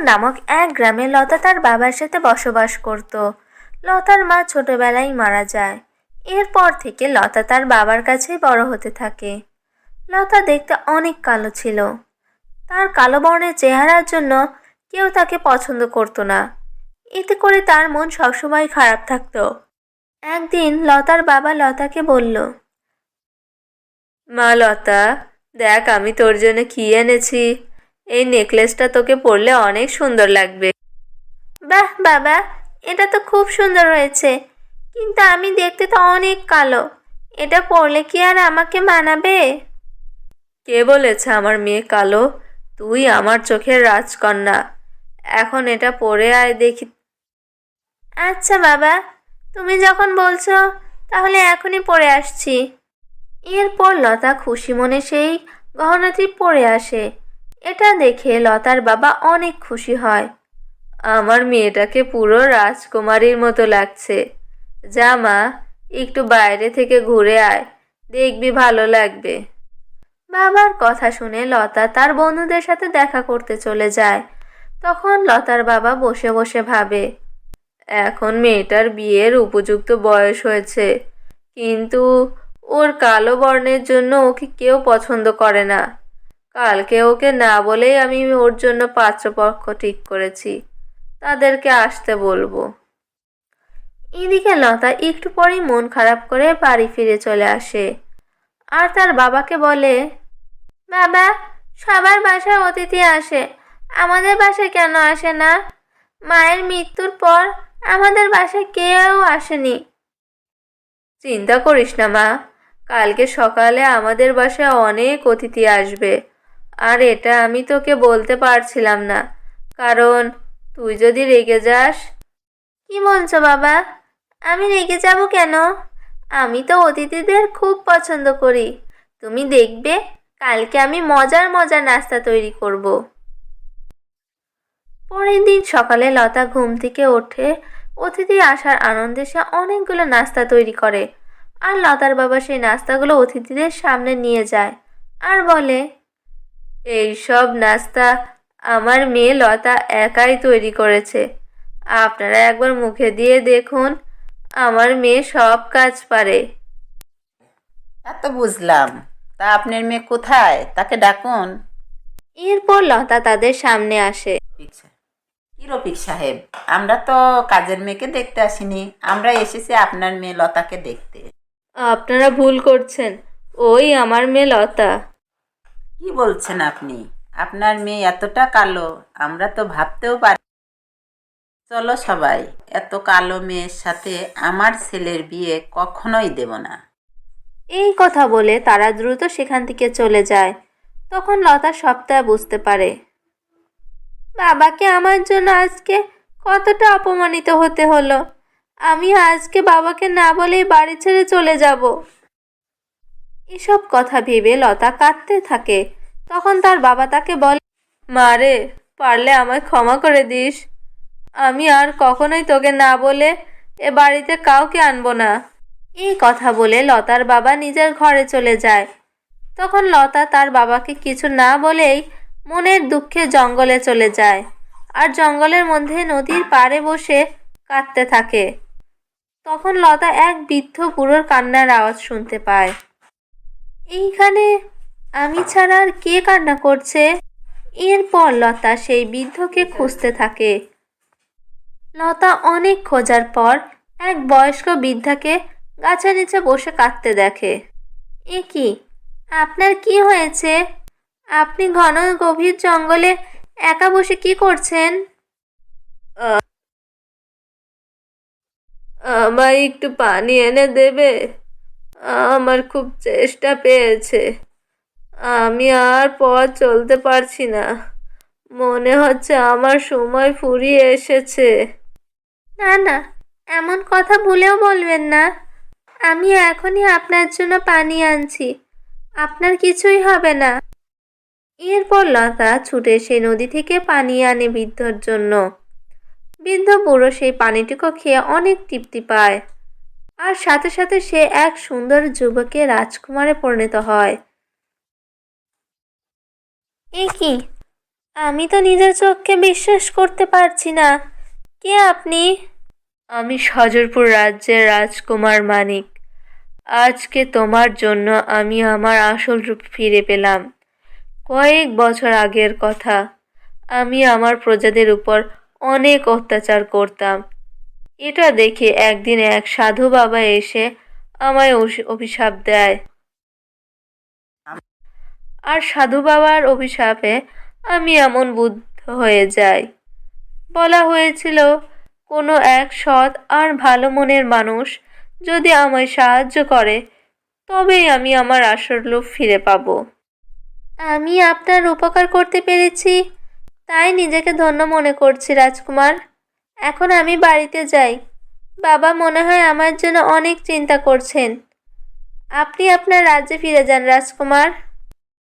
নামক এক গ্রামে লতা তার বাবার সাথে বসবাস করত। লতার মা ছোটবেলায় মারা যায়। এরপর থেকে লতা তার বাবার কাছেই বড় হতে থাকে। লতা দেখতে অনেক কালো ছিল। তার কালো বর্ণের চেহারার জন্য কেউ তাকে পছন্দ করতো না। এতে করে তার মন সবসময় খারাপ থাকতো। একদিন লতার বাবা লতাকে বলল, মা লতা, দেখ আমি তোর জন্য কি এনেছি। এই নেকলেসটা তোকে পরলে অনেক সুন্দর লাগবে। বাহ, বাবা, এটা তো খুব সুন্দর হয়েছে। কিন্তু আমি দেখতে তো অনেক কালো। এটা পরলে কি আর আমাকে মানাবে? কে বলেছে আমার মেয়ে কালো? তুই আমার চোখের রাজকন্যা। এখন এটা পরে আয় দেখি। আচ্ছা বাবা, তুমি যখন বলছো, তাহলে এখনই পরে আসছি। এরপর লতা খুশি মনে সেই গহনাটি পরে আসে। এটা দেখে লতার বাবা অনেক খুশি হয়। আমার মেয়েটাকে পুরো রাজকুমারীর মতো লাগছে। যা মা, একটু বাইরে থেকে ঘুরে আয়, দেখবি ভালো লাগবে। বাবার কথা শুনে লতা তার বন্ধুদের সাথে দেখা করতে চলে যায়। তখন লতার বাবা বসে বসে ভাবে, এখন মেয়েটার বিয়ের উপযুক্ত বয়স হয়েছে, কিন্তু ওর কালো বর্ণের জন্য ওকে কেউ পছন্দ করে না। কালকে ওকে না বলেই আমি ওর জন্য পাত্রপক্ষ ঠিক করেছি। তাদেরকে আসতে বলব। এদিকে লতা একটু পরেই মন খারাপ করে বাড়ি ফিরে চলে আসে। আর তার বাবাকে বলে, বাবা, সবার বাসায় অতিথি আসে। আমাদের বাসায় কেন আসে না? মায়ের মৃত্যুর পর আমাদের বাসায় কেউ আসেনি। চিন্তা করিস না মা, কালকে সকালে আমাদের বাসায় অনেক অতিথি আসবে। আর এটা আমি তোকে বলতে পারছিলাম না। কারণ তুই যদি রেগে যাস। কি বলছো বাবা? আমি রেগে যাব কেন? আমি তো অতিথিদের খুব পছন্দ করি। তুমি দেখবে কালকে আমি মজার মজার নাস্তা তৈরি করব। পরের দিন সকালে লতা ঘুম থেকে ওঠে। অতিথি আসার আনন্দে সে অনেকগুলো নাস্তা তৈরি করে। আর লতার বাবা সেই নাস্তাগুলো অতিথিদের সামনে নিয়ে যায়। আর বলে এই সব নাস্তা আমার মেয়ে লতা একাই তৈরি করেছে। আপনারা একবার মুখে দিয়ে দেখুন আমার মেয়ে সব কাজ পারে। এত বুঝলাম। তা আপনার মেয়ে কোথায়? তাকে ডাকুন। এরপর লতা তাদের সামনে আসে। কি রফিক সাহেব আমরা তো কাজের মেয়েকে দেখতে আসিনি। আমরা এসেছি আপনার মেয়ে লতাকে দেখতে। আপনারা ভুল করছেন। ওই আমার মেয়ে লতা। কি বলছেন আপনি? আপনার মেয়ে এতটা কালো, আমরা তো ভাবতেও পারি চলো সবাই, এত কালো মেয়ের সাথে আমার ছেলের বিয়ে কখনোই দেব না। এই কথা বলে তারা দ্রুত সেখান থেকে চলে যায়। তখন লতা সবটা বুঝতে পারে। বাবাকে আমার জন্য আজকে কতটা অপমানিত হতে হলো। আমি আজকে বাবাকে না বলেই বাড়ি ছেড়ে চলে যাব। এসব কথা ভেবে লতা কাঁদতে থাকে। তখন তার বাবা তাকে বলে মারে পারলে আমায় ক্ষমা করে দিস। আমি আর কখনোই তোকে না বলে এ বাড়িতে কাউকে আনব না। এই কথা বলে লতার বাবা নিজের ঘরে চলে যায়। তখন লতা তার বাবাকে কিছু না বলেই মনের দুঃখে জঙ্গলে চলে যায় আর জঙ্গলের মধ্যে নদীর পাড়ে বসে কাঁদতে থাকে। তখন লতা এক বৃদ্ধ বুড়োর কান্নার আওয়াজ শুনতে পায়। এইখানে আমি ছাড়া আর কে কান্না করছে? এরপর লতা সেই বৃদ্ধকে খুঁজতে থাকে। লতা অনেক খোঁজার পর এক বয়স্ক বৃদ্ধাকে গাছের নিচে বসে কাঁদতে দেখে। এ কি? আপনার কি হয়েছে? আপনি ঘন গভীর জঙ্গলে একা বসে কি করছেন? আমায় একটু পানি এনে দেবে? আমার খুব চেষ্টা পেয়েছে। আমি আর পথ চলতে পারছি না। মনে হচ্ছে আমার সময় ফুরিয়ে এসেছে। না না, এমন কথা ভুলেও বলবেন না। আমি এখনই আপনার জন্য পানি আনছি। আপনার কিছুই হবে না। এরপর লতা ছুটে সেই নদী থেকে পানি আনে বৃদ্ধর জন্য। বৃদ্ধ বুড়ো সেই পানিটুকু খেয়ে অনেক তৃপ্তি পায়। আর সাথে সাথে সে এক সুন্দর যুবকে রাজকুমারে পরিণত হয়। এ কি আমি তো নিজের চোখকে বিশ্বাস করতে পারছি না। কে আপনি? আমি সজরপুর রাজ্যের রাজকুমার মানিক। আজকে তোমার জন্য আমি আমার আসল রূপ ফিরে পেলাম। কয়েক বছর আগের কথা। আমি আমার প্রজাদের উপর অনেক অত্যাচার করতাম। এটা দেখে একদিন এক সাধু বাবা এসে আমায় অভিশাপ দেয়। আর সাধু বাবার অভিশাপে আমি এমন বুদ্ধ হয়ে যাই। বলা হয়েছিল, কোনো এক সৎ আর ভালো মনের মানুষ যদি আমায় সাহায্য করে, তবেই আমি আমার আসল রূপ ফিরে পাব। আমি আপনার উপকার করতে পেরেছি, তাই নিজেকে ধন্য মনে করছি রাজকুমার। এখন আমি বাড়িতে যাই। বাবা মনে হয় আমার জন্য অনেক চিন্তা করছেন। আপনি আপনার রাজ্যে ফিরে যান, রাজকুমার।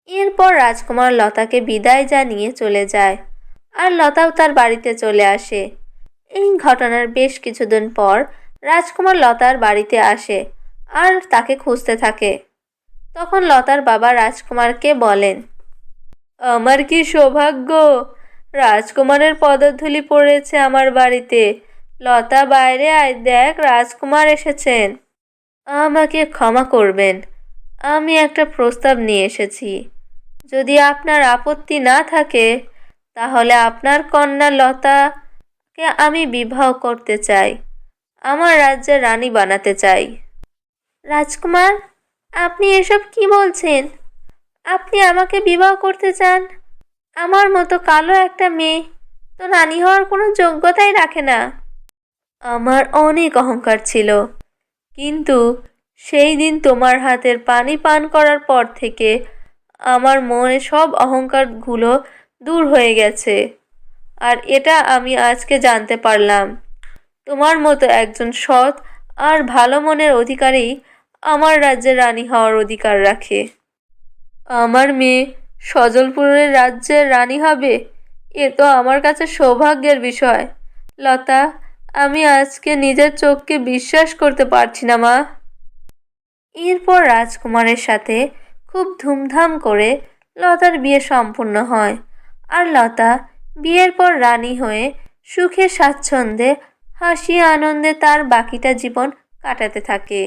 এরপর রাজকুমার লতাকে বিদায় জানিয়ে চলে যায় আর লতাও তার বাড়িতে চলে আসে। এই ঘটনার বেশ কিছুদিন পর রাজকুমার লতার বাড়িতে আসে আর তাকে খুঁজতে থাকে। তখন লতার বাবা রাজকুমারকে বলেন, আমার কি সৌভাগ্য? রাজকুমারের পদধূলি পড়েছে আমার বাড়িতে। লতা বাইরে আয়, দেখ রাজকুমার এসেছেন। আমাকে ক্ষমা করবেন, আমি একটা প্রস্তাব নিয়ে এসেছি। যদি আপনার আপত্তি না থাকে, তাহলে আপনার কন্যা লতাকে আমি বিবাহ করতে চাই, আমার রাজ্যের রানী বানাতে চাই। রাজকুমার, আপনি এসব কি বলছেন? আপনি আমাকে বিবাহ করতে চান? আমার মতো কালো একটা মেয়ে তো রানী হওয়ার কোনো যোগ্যতাই রাখে না। আমার অনেক অহংকার ছিল। কিন্তু সেই দিন তোমার হাতের পানি পান করার পর থেকে আমার মনে সব অহংকারগুলো দূর হয়ে গেছে। আর এটা আমি আজকে জানতে পারলাম। তোমার মতো একজন সৎ আর ভালো মনের অধিকারী আমার রাজ্যের রানী হওয়ার অধিকার রাখে। আমার মেয়ে সজলপুরের রাজ্যের রানী হবে, এ তো আমার কাছে সৌভাগ্যের বিষয়। লতা, আমি আজকে নিজের চোখকে বিশ্বাস করতে পারছি না, মা। এরপর রাজকুমারের সাথে খুব ধুমধাম করে লতার বিয়ে সম্পূর্ণ হয় আর লতা বিয়ের পর রানী হয়ে সুখে স্বাচ্ছন্দ্যে হাসি আনন্দে তার বাকিটা জীবন কাটাতে থাকে।